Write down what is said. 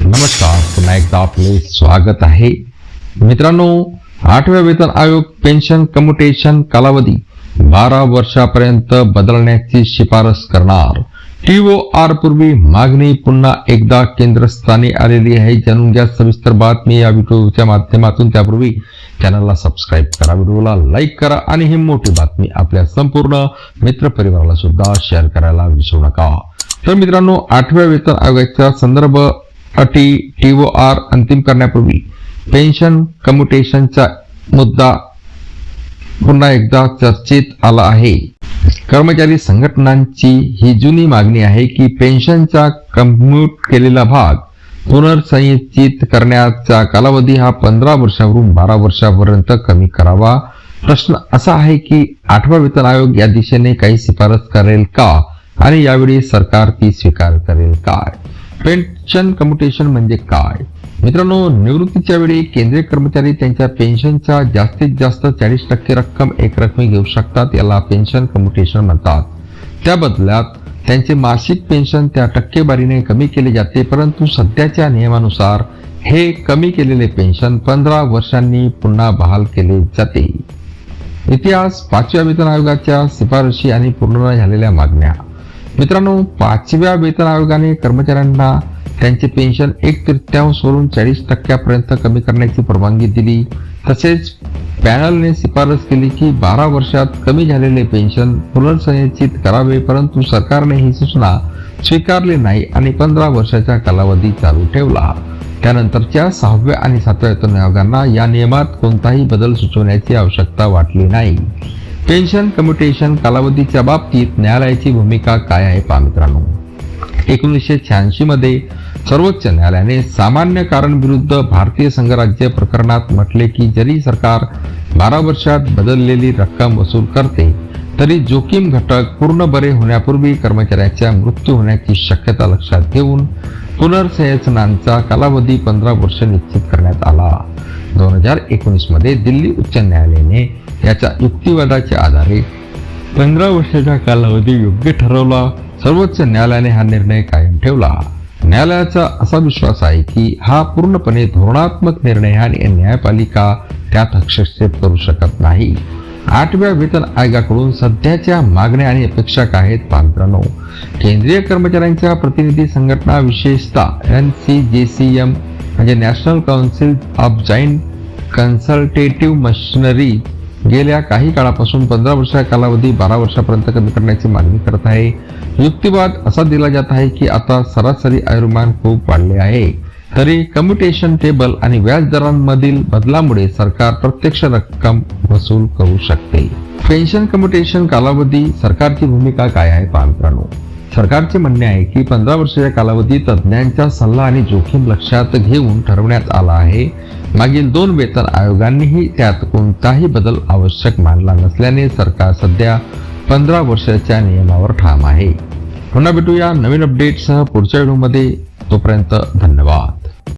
नमस्कार पुन्हा एकदा आपले स्वागत आहे. मित्रांनो आठव्या वेतन आयोग पेन्शन कम्युटेशन कालावधी बारा वर्षापर्यंत बदलण्याची शिफारस करणार. टीओ आर पूर्वी मागणी पुन्हा एकदा केंद्रस्थानी आलेली आहे. जाणून घ्या सविस्तर बातमी या व्हिडिओच्या माध्यमातून. त्यापूर्वी चॅनलला सबस्क्राईब करा व्हिडिओला लाईक करा आणि ही मोठी बातमी आपल्या संपूर्ण मित्रपरिवाराला सुद्धा शेअर करायला विसरू नका. तर मित्रांनो आठव्या वेतन आयोगाचा संदर्भ अटी टी ओ आर अंतिम करण्यापूर्वी पेन्शन कम्युटेशनचा मुद्दा पुन्हा एकदा चर्चेत आला आहे. कर्मचारी संघटनांची ही जुनी मागणी आहे की पेन्शनचा कम्प्यूट केलेला भाग पुनर्संचित करण्याचा कालावधी हा पंधरा वर्षावरून बारा वर्षापर्यंत कमी करावा. प्रश्न असा आहे की आठवा वेतन आयोग या दिशेने काही शिफारस करेल का? आणि यावेळी सरकार ती स्वीकार करेल काय? पेन्शन कम्युटेशन म्हणजे काय? मित्रांनो निवृत्तीच्या वेळी केंद्रीय कर्मचारी त्यांच्या पेन्शनच्या जास्तीत जास्त चाळीस टक्के रक्कम एक रकमी घेऊ शकतात याला पेन्शन कम्युटेशन म्हणतात. त्या बदल्यात त्यांचे मासिक पेन्शन त्या टक्केवारीने कमी केले जाते परंतु सध्याच्या नियमानुसार हे कमी केलेले पेन्शन पंधरा वर्षांनी पुन्हा बहाल केले जाते. इतिहास पाचव्या वेतन आयोगाच्या शिफारशी आणि पूर्ण झालेल्या मागण्या. मित्रांनो पाचव्या वेतन आयोगाने कर्मचाऱ्यांना त्यांचे पेन्शन एक तृतीयांश वरून चाळीस टक्क्यापर्यंत कमी करण्याची परवानगी दिली. तसेच पॅनलने शिफारस केली की बारा वर्षात कमी झालेले पेन्शन पुनर्संचयित करावे परंतु सरकारने ही सूचना स्वीकारली नाही आणि पंधरा वर्षाचा कालावधी चालू ठेवला. त्यानंतरच्या सहाव्या आणि सातव्या वेतन आयोगांना या नियमात कोणताही बदल सुचवण्याची आवश्यकता वाटली नाही. पेन्शन कम्युटेशन कालावधीच्या बाबतीत न्यायालयाची भूमिका काय आहे पहा मित्रांनो. एकोणीसशे शहाऐंशी मध्ये सर्वोच्च न्यायालयाने सामान्य कारण विरुद्ध भारतीय संघराज्य प्रकरणात म्हटले की जरी सरकार बारा वर्षात बदललेली रक्कम वसूल करते तरी जोखीम घटक पूर्ण बरे होण्यापूर्वी कर्मचाऱ्याच्या मृत्यू होण्याची शक्यता लक्षात घेऊन पुनर्संचनांचा कालावधी पंधरा वर्ष निश्चित करण्यात आला. हजार एकोणीसमध्ये दिल्ली उच्च न्यायालयाने याच्या युक्तिवादाच्या आधारे पंधरा वर्षाचा कालावधी योग्य ठरवला. सर्वोच्च न्यायालयाने हा निर्णय कायम ठेवला. न्यायालयाचा असा विश्वास आहे की हा पूर्णपणे धोरणात्मक निर्णय आणि न्यायपालिका त्यात हस्तक्षेप करू शकत नाही. आठव्या वेतन आयोगाकडून सध्याच्या मागण्या आणि अपेक्षा काय आहेत पात्रांनो केंद्रीय कर्मचाऱ्यांच्या प्रतिनिधी संघटना विशेषतः N C J C M म्हणजे national council of joint consultative machinery गेल्या काही काळापासून पंधरा वर्षा कालावधी बारा वर्षापर्यंत कमी करण्याची मागणी करत आहे. युक्तिवाद असा दिला जात आहे की आता सरासरी आयुर्मान खूप वाढले आहे. तरी कम्युटेशन टेबल आणि व्याज दरांमधील बदलामुळे सरकार प्रत्यक्ष रक्कम वसूल करू शकते. पेन्शन कम्युटेशन कालावधी सरकारची भूमिका काय आहे पालकांनो सरकारचे म्हणणे आहे की पंधरा वर्षाच्या कालावधीत तज्ज्ञांचा सल्ला आणि जोखीम लक्षात घेऊन ठरवण्यात आला आहे. मागील दोन वेतन आयोगांनीही त्यात कोणताही बदल आवश्यक मानला नसल्याने सरकार सध्या पंधरा वर्षाच्या नियमावर ठाम आहे. पुन्हा भेटूया नवीन अपडेटसह पुढच्या व्हिडिओमध्ये तोपर्यंत धन्यवाद.